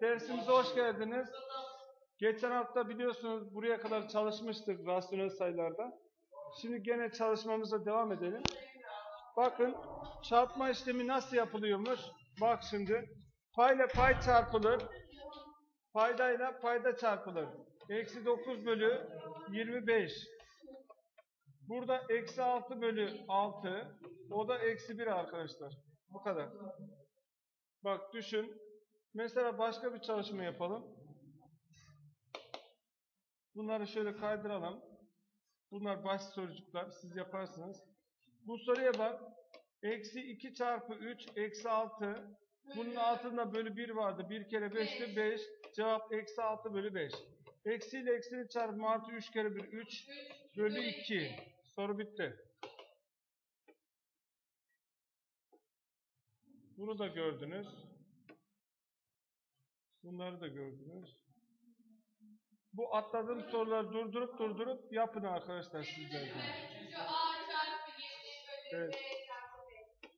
Dersimize hoş geldiniz. Geçen hafta biliyorsunuz buraya kadar çalışmıştık rasyonel sayılarda. Şimdi gene çalışmamıza devam edelim. Bakın çarpma işlemi nasıl yapılıyormuş? Bak şimdi payla pay çarpılır. Paydayla payda çarpılır. Eksi 9 bölü 25. Burada eksi 6 bölü 6. O da eksi 1 arkadaşlar. Bu kadar. Bak düşün. Mesela başka bir çalışma yapalım. Bunları şöyle kaydıralım. Bunlar basit sorucuklar. Siz yaparsınız. Bu soruya bak. Eksi 2 çarpı 3 eksi 6. Bunun altında bölü 1 vardı. 1 kere 5'ti 5. Cevap eksi 6 bölü 5. Eksi ile eksinin çarpımı artı 3 kere 1 3 bölü 2. Soru bitti. Bunu da gördünüz. Bunları da gördünüz. Bu atladığım soruları durdurup durdurup yapın arkadaşlar sizler de. Şu A çarpı 7 bölü Evet.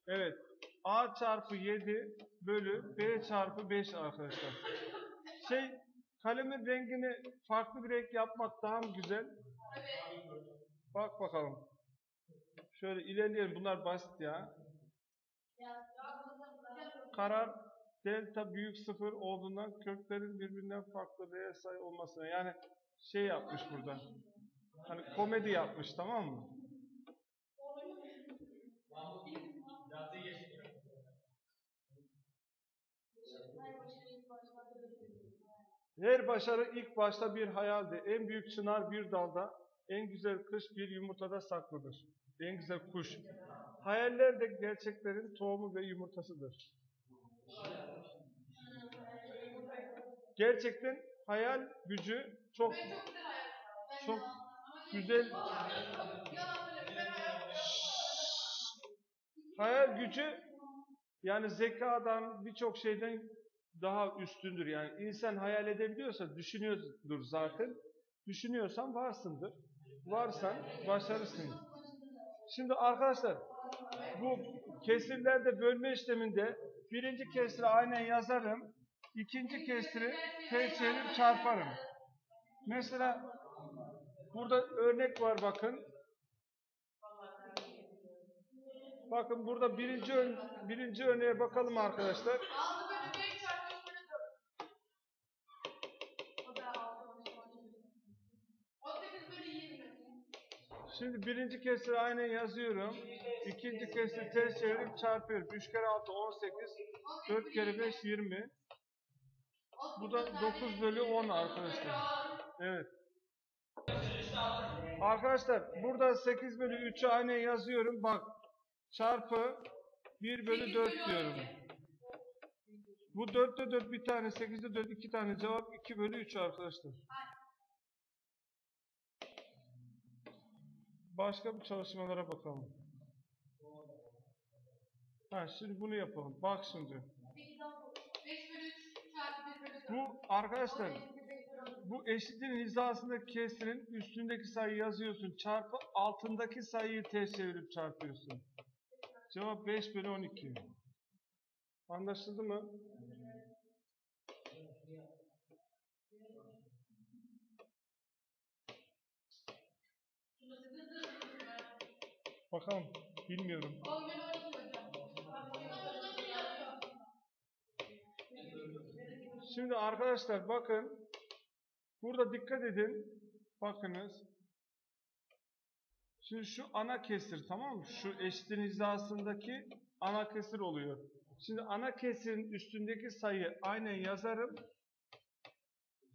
Evet. A çarpı 7 bölü B çarpı 5 arkadaşlar. Şey kalemin rengini farklı bir renk yapmak daha mı güzel? Bak bakalım. Şöyle ilerleyelim. Bunlar basit ya. Karar delta büyük sıfır olduğundan köklerin birbirinden farklı reel sayı olmasına. Yani şey yapmış burada. Hani komedi yapmış tamam mı? Her başarı ilk başta bir hayaldi. En büyük çınar bir dalda, en güzel kış bir yumurtada saklıdır. En güzel kuş. Hayaller de gerçeklerin tohumu ve yumurtasıdır. Gerçekten hayal gücü çok çok güzel hayal gücü yani zekadan birçok şeyden daha üstündür. Yani insan hayal edebiliyorsa düşünüyordur zaten. Düşünüyorsan varsındır. Varsan başarısın. Şimdi arkadaşlar bu kesirlerde bölme işleminde birinci kesri aynen yazarım. ikinci kesri çevirip çarparım. Mesela burada örnek var bakın. Bakın burada birinci ör- birinci örneğe bakalım arkadaşlar. 6 bölü 5 çarpı 3 bölü 4. O da 6 bölü 18 bölü 20. Şimdi birinci kesri aynen yazıyorum. İkinci kesri ters çevirip çarpıyorum. 3 kere 6 18. 4 kere 5 20. Bu da 9 bölü 10 arkadaşlar. Evet. Arkadaşlar burada 8 bölü 3'ü aynen yazıyorum. Bak çarpı 1 bölü 4 diyorum. Bu 4'te 4 bir tane, 8'de 4 iki tane cevap 2 bölü 3 arkadaşlar. Başka bir çalışmalara bakalım. Ha şimdi bunu yapalım. Bak şimdi. 5 bölü 3 çarpı 1 bölü 4. Bu arkadaşlar bu eşitin hizasındaki kesirin üstündeki sayıyı yazıyorsun. Çarpı altındaki sayıyı ters çevirip çarpıyorsun. Cevap 5 bölü 12. Anlaşıldı mı? Bakalım. Bilmiyorum. 10 bölü 12 hocam. Şimdi arkadaşlar bakın. Burada dikkat edin. Bakınız. Şimdi şu ana kesir tamam mı? Şu eşitin hizasındaki ana kesir oluyor. Şimdi ana kesirin üstündeki sayı aynen yazarım.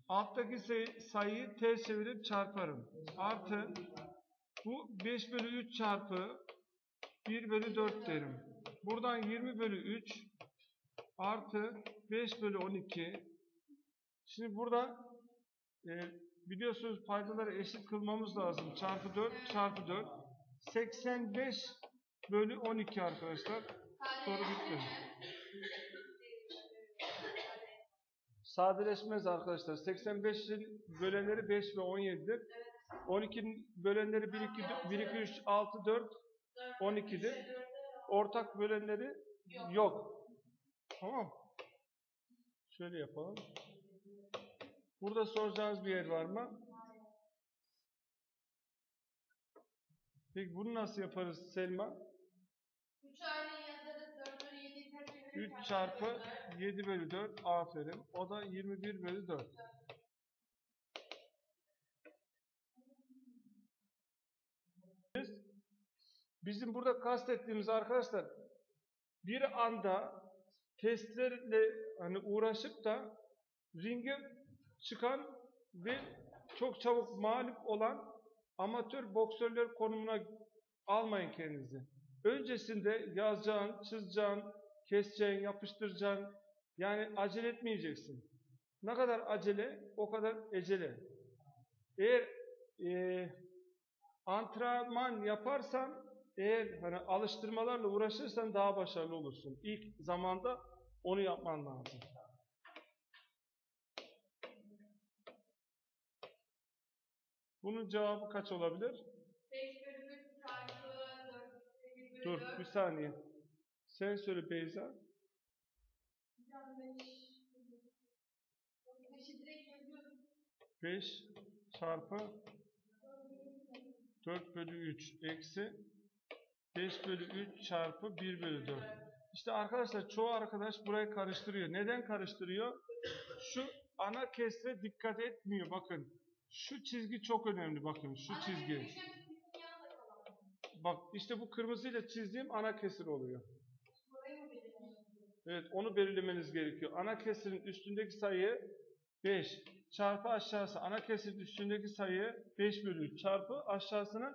Alttaki sayı, sayıyı ters çevirip çarparım. Artı bu 5 bölü 3 çarpı 1 bölü 4 derim. Buradan 20 bölü 3 artı 5 bölü 12. Şimdi burada e, biliyorsunuz paydaları eşit kılmamız lazım. Çarpı 4 çarpı 4. 85 bölü 12 arkadaşlar. Soru bitti. Sadeleşmez arkadaşlar. 85'in bölenleri 5 ve 17'dir. 12'nin bölenleri 1, 2, 1, 2, 3, 6, 4, 12'dir. Ortak bölenleri yok. Tamam. Şöyle yapalım. Burada soracağınız bir yer var mı? Peki bunu nasıl yaparız Selma? 3 aile yazarız. 4 bölü 7 kaç eder? 3 çarpı 7 bölü 4. Aferin. O da 21 bölü 4. Biz- Bizim burada kastettiğimiz arkadaşlar bir anda testlerle hani uğraşıp da ringe çıkan ve çok çabuk mağlup olan amatör boksörler konumuna almayın kendinizi. Öncesinde yazacağın, çizeceğin, keseceğin, yapıştıracaksın. Yani acele etmeyeceksin. Ne kadar acele, o kadar ecele. Eğer eee antrenman yaparsan, eğer hani alıştırmalarla uğraşırsan daha başarılı olursun. İlk zamanda onu yapman lazım. Bunun cevabı kaç olabilir? 5 bölü 3 çarpı 4 bölü Dur 4. bir saniye. Sen söyle Beyza. Hocam 5. 5'i direkt yazıyorum. 5 çarpı 4 bölü 3 eksi 5 bölü 3 çarpı 1 bölü 4. İşte arkadaşlar çoğu arkadaş burayı karıştırıyor. Neden karıştırıyor? Şu ana kesre dikkat etmiyor bakın. Şu çizgi çok önemli bakın şu çizgi. Bak işte bu kırmızıyla çizdiğim ana kesir oluyor. Evet onu belirlemeniz gerekiyor. Ana kesirin üstündeki sayı 5 çarpı aşağısı. Ana kesirin üstündeki sayı 5 bölü 3 çarpı aşağısını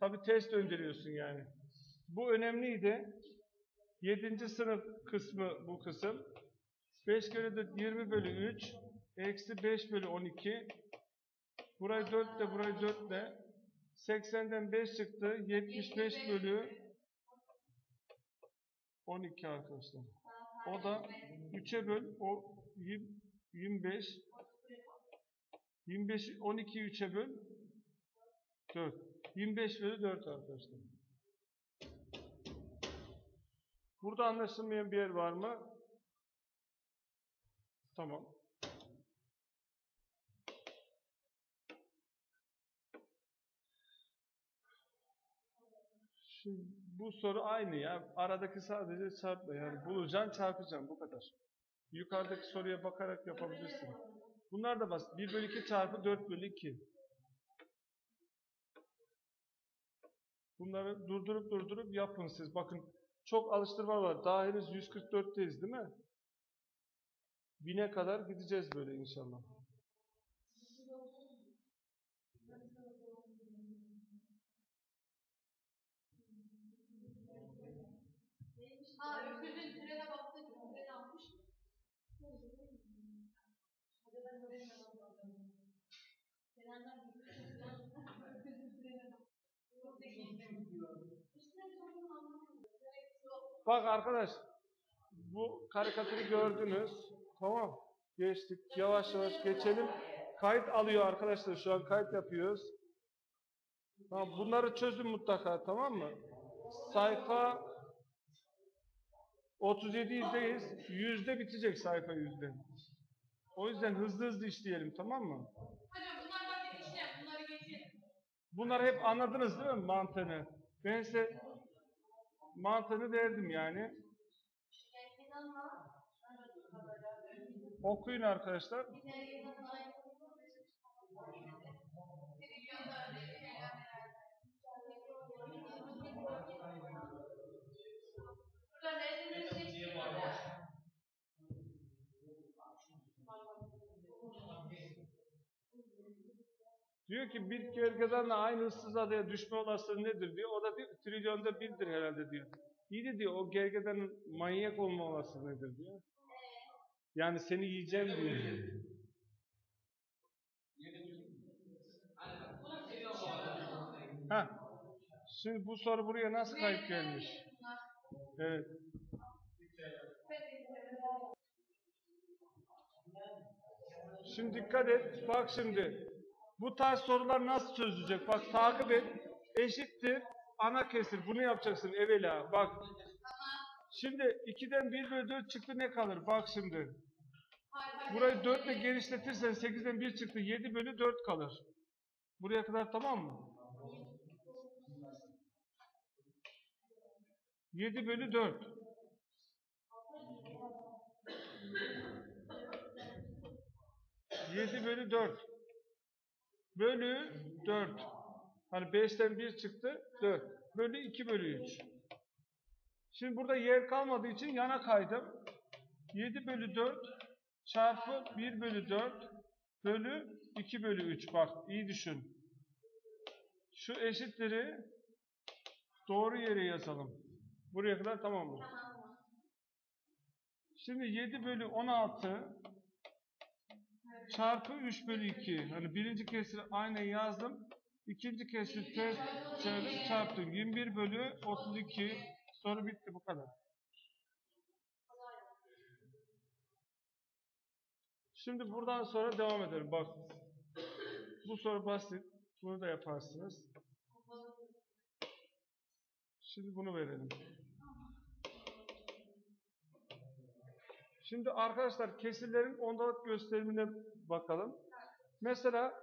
tabi test gönderiyorsun yani. Bu önemliydi. 7. sınıf kısmı bu kısım. 5 kere de 20 bölü 3 eksi 5 bölü 12 burayı 4 de burayı 4 de 80'den 5 çıktı 75 bölü 12 arkadaşlar. O da 3'e böl o 20 25 25 12 3'e böl 4. 25 bölü 4 arkadaşlar. Burada anlaşılmayan bir yer var mı? Tamam. Şimdi bu soru aynı ya. Aradaki sadece çarpma. Yani bulacaksın çarpacaksın bu kadar. Yukarıdaki soruya bakarak yapabilirsin. Bunlar da basit. 1 bölü 2 çarpı 4 bölü 2. Bunları durdurup durdurup yapın siz. Bakın çok alıştırma var. Daha henüz 144'teyiz değil mi? Bine kadar gideceğiz böyle inşallah. Ha Bak arkadaş bu karikatürü gördünüz. Tamam. Geçtik. Yavaş yavaş geçelim. Kayıt alıyor arkadaşlar. Şu an kayıt yapıyoruz. Tamam, bunları çözün mutlaka tamam mı? Sayfa 37'deyiz. Yüzde bitecek sayfa yüzde. O yüzden hızlı hızlı işleyelim tamam mı? Hocam bunlar basit işlem. Bunları geçin. Bunları hep anladınız değil mi mantığını? Ben size mantığını verdim yani. Okuyun arkadaşlar. Diyor ki bir gergedanla aynı ıssız adaya düşme olasılığı nedir diyor. O da diyor trilyonda birdir herhalde diyor. İyi de diyor o gergedanın manyak olma olasılığı nedir diyor. Yani seni yiyeceğim diyor. Ha. Şimdi bu soru buraya nasıl kayıp gelmiş? Evet. Şimdi dikkat et. Bak şimdi. Bu tarz sorular nasıl çözülecek? Bak takip et. Eşittir. Ana kesir. Bunu yapacaksın evvela. Bak. Şimdi 2'den 1 bölü 4 çıktı ne kalır? Bak şimdi. Burayı 4 ile genişletirsen 8'den 1 çıktı. 7 bölü 4 kalır. Buraya kadar tamam mı? 7 bölü 4. Yedi bölü 4. Bölü 4. Hani 5'ten 1 çıktı. 4. Bölü 2 bölü 3. Şimdi burada yer kalmadığı için yana kaydım. 7 bölü 4 çarpı 1 bölü 4 bölü 2 bölü 3. Bak iyi düşün. Şu eşitleri doğru yere yazalım. Buraya kadar tamam mı? Şimdi 7 bölü 16 çarpı 3 bölü 2. Hani birinci kesiri aynen yazdım. İkinci kesir ters çevirdim çarptım. 21 bölü 32. Soru bitti bu kadar. Şimdi buradan sonra devam edelim. Bak. Bu soru basit. Bunu da yaparsınız. Şimdi bunu verelim. Şimdi arkadaşlar kesirlerin ondalık gösterimine bakalım. Mesela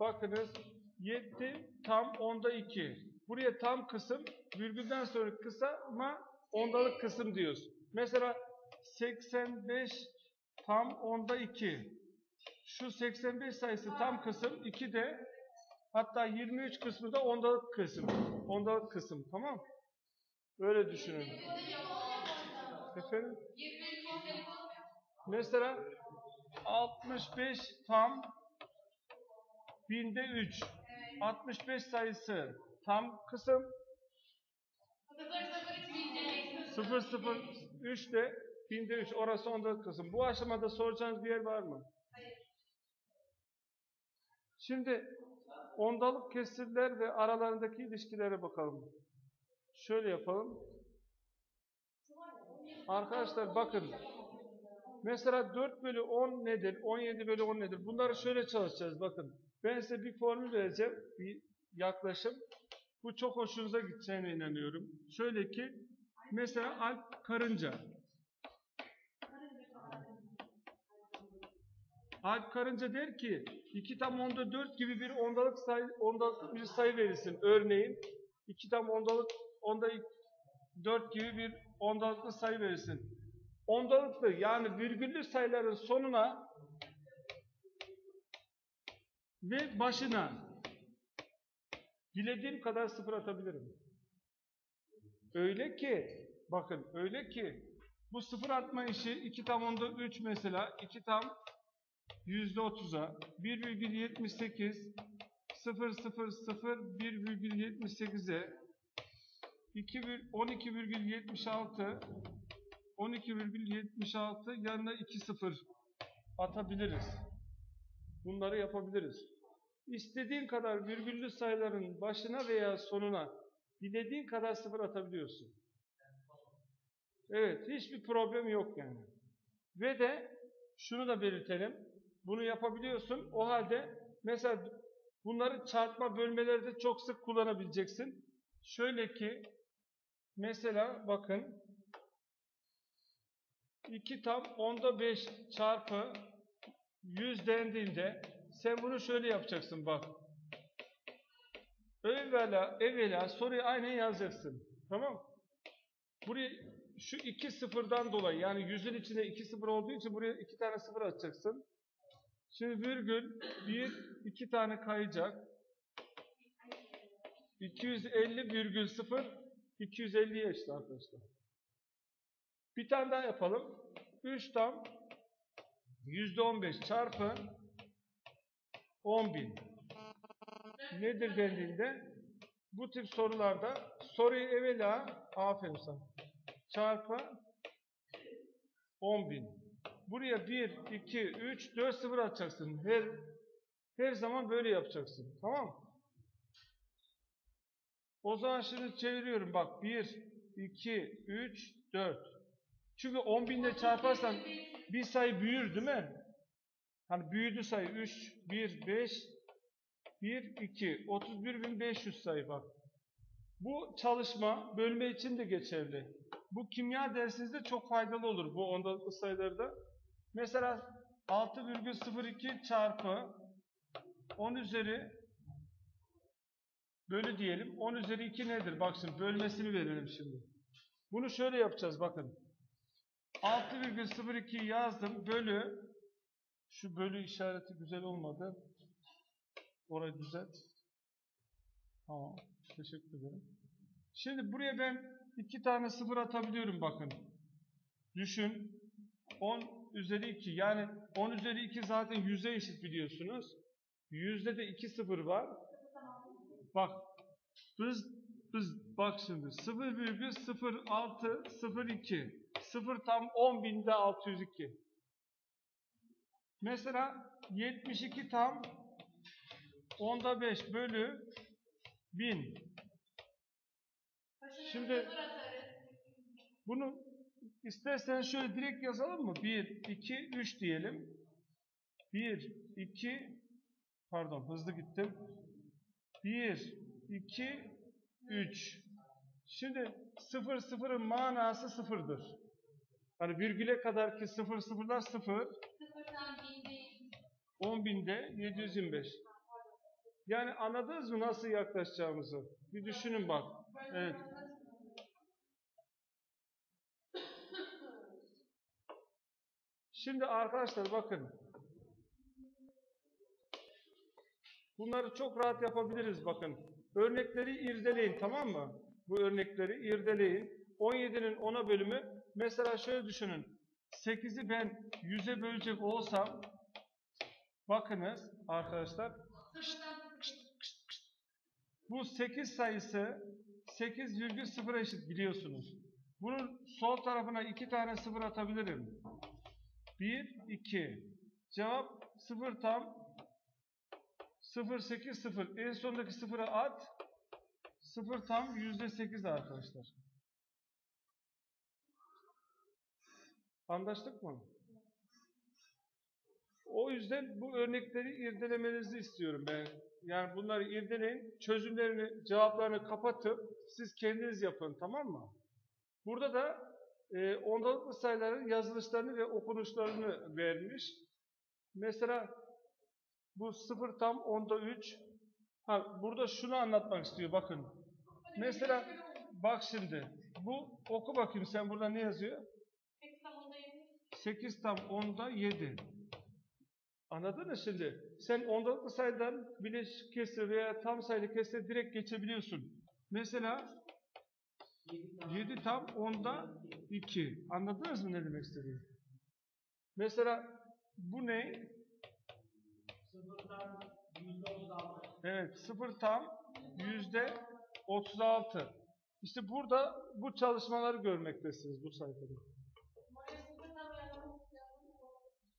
bakınız 7 tam onda 2. Buraya tam kısım virgülden sonra kısa ama ondalık kısım diyoruz. Mesela 85 tam onda 2. Şu 85 sayısı tam kısım 2 de hatta 23 kısmı da ondalık kısım. Ondalık kısım tamam Öyle düşünün. Efendim? Mesela 65 tam binde 3. 65 sayısı tam kısım 003 de binde 3. Orası onda kısım. Bu aşamada soracağınız bir yer var mı? Şimdi ondalık kesirler ve aralarındaki ilişkilere bakalım. Şöyle yapalım. Arkadaşlar bakın. Mesela 4 bölü 10 nedir? 17 bölü 10 nedir? Bunları şöyle çalışacağız bakın. Ben size bir formül vereceğim. Bir yaklaşım. Bu çok hoşunuza gideceğine inanıyorum. Şöyle ki mesela Alp Karınca. Alp Karınca der ki 2 tam onda 4 gibi bir ondalık sayı, ondalık bir sayı verilsin. Örneğin 2 tam ondalık onda 4 gibi bir ondalıklı sayı verilsin. Ondalıklı yani virgüllü sayıların sonuna ve başına dilediğim kadar sıfır atabilirim. Öyle ki bakın öyle ki bu sıfır atma işi 2 tam onda 3 mesela 2 tam yüzde otuza 1,78 0 0 0 1,78'e 12,76 12,76 yanına 2 sıfır atabiliriz. Bunları yapabiliriz. İstediğin kadar virgüllü sayıların başına veya sonuna dilediğin kadar sıfır atabiliyorsun. Evet, hiçbir problem yok yani. Ve de şunu da belirtelim. Bunu yapabiliyorsun. O halde mesela bunları çarpma bölmelerde çok sık kullanabileceksin. Şöyle ki mesela bakın 2 tam onda 5 çarpı 100 dendiğinde sen bunu şöyle yapacaksın bak. Evvela, evvela soruyu aynen yazacaksın. Tamam? Buraya şu iki sıfırdan dolayı yani yüzün içinde iki sıfır olduğu için buraya iki tane sıfır atacaksın. Şimdi virgül bir iki tane kayacak. 250 virgül 0 250'ye eşit arkadaşlar. Bir tane daha yapalım. 3 tam %15 çarpı 10.000 nedir dendiğinde bu tip sorularda soruyu evvela aferin sana çarpı 10.000 buraya 1, 2, 3, 4 sıfır atacaksın. Her, her zaman böyle yapacaksın. Tamam? O zaman şimdi çeviriyorum. Bak 1, 2, 3, 4. Çünkü 10 binle çarparsan bir sayı büyür değil mi? Hani büyüdü sayı 3, 1, 5, 1, 2, 31.500 sayı bak. Bu çalışma bölme için de geçerli. Bu kimya dersinizde çok faydalı olur bu ondalıklı sayılarda. Mesela 6,02 çarpı 10 üzeri bölü diyelim. 10 üzeri 2 nedir? Bak şimdi bölmesini verelim şimdi. Bunu şöyle yapacağız bakın. 6,02 yazdım bölü şu bölü işareti güzel olmadı. Orayı düzelt. Tamam. Teşekkür ederim. Şimdi buraya ben iki tane sıfır atabiliyorum bakın. Düşün. 10 üzeri 2. Yani 10 üzeri 2 zaten 100'e eşit biliyorsunuz. Yüzde de 2 sıfır var. Bak. Biz, biz bak şimdi 0,0602 0 tam 10 binde 602. Mesela 72 tam onda 5 bölü 1000. Şimdi bunu istersen şöyle direkt yazalım mı? 1, 2, 3 diyelim. 1, 2, pardon hızlı gittim. 1, 2, 3. Şimdi 0, 0'ın manası sıfırdır. Hani virgüle kadar ki 0, 0'lar 0. Sıfırdan bin değil. 10 binde 725. Yani anladınız mı nasıl yaklaşacağımızı? Bir düşünün bak. Evet. Şimdi arkadaşlar bakın. Bunları çok rahat yapabiliriz bakın. Örnekleri irdeleyin tamam mı? Bu örnekleri irdeleyin. 17'nin 10'a bölümü mesela şöyle düşünün. 8'i ben 100'e bölecek olsam bakınız arkadaşlar bu 8 sayısı 8,0 eşit biliyorsunuz. Bunun sol tarafına iki tane sıfır atabilirim. 1, 2. Cevap 0 tam 0, 8, 0. En sondaki sıfıra at. 0 tam %8 arkadaşlar. Anlaştık mı? O yüzden bu örnekleri irdelemenizi istiyorum ben. Yani bunları irdeleyin, çözümlerini, cevaplarını kapatıp siz kendiniz yapın tamam mı? Burada da e, ondalıklı sayıların yazılışlarını ve okunuşlarını vermiş. Mesela bu 0 tam onda 3. Ha, burada şunu anlatmak istiyor bakın. Mesela bak şimdi bu oku bakayım sen burada ne yazıyor? Tek tamında yedi. 8 tam onda 7. Anladın mı şimdi? Sen ondalıklı sayıdan bileşik kesir veya tam sayılı kesir direkt geçebiliyorsun. Mesela 7 tam onda 2. Anladınız mı ne demek istediğimi? Mesela bu ne? Evet 0 tam yüzde 36. İşte burada bu çalışmaları görmektesiniz bu sayfada.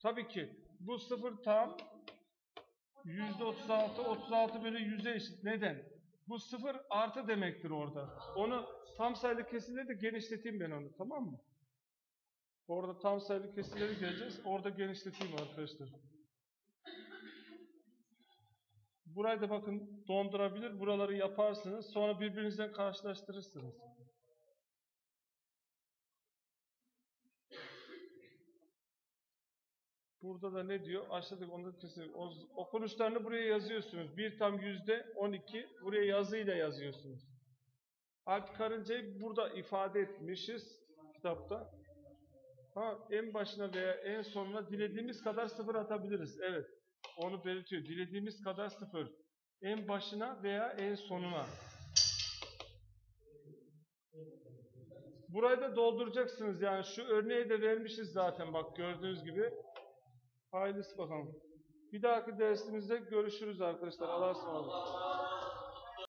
Tabii ki bu sıfır tam yüzde 36, 36 bölü yüze eşit. Neden? Bu sıfır artı demektir orada. Onu tam sayılı kesirleri de genişleteyim ben onu tamam mı? Orada tam sayılı kesirleri göreceğiz. Orada genişleteyim arkadaşlar. Burayı da bakın dondurabilir. Buraları yaparsınız. Sonra birbirinizle karşılaştırırsınız. Burada da ne diyor? Aşağıdaki onu kesin. O- Okunuşlarını buraya yazıyorsunuz. Bir tam yüzde 12 buraya yazıyla yazıyorsunuz. Alp Karınca'yı burada ifade etmişiz kitapta. Ha, en başına veya en sonuna dilediğimiz kadar sıfır atabiliriz. Evet. Onu belirtiyor. Dilediğimiz kadar sıfır. En başına veya en sonuna. Burayı da dolduracaksınız. Yani şu örneği de vermişiz zaten bak gördüğünüz gibi. Hayırlısı bakalım. Bir dahaki dersimizde görüşürüz arkadaşlar. Allah'a ısmarladık.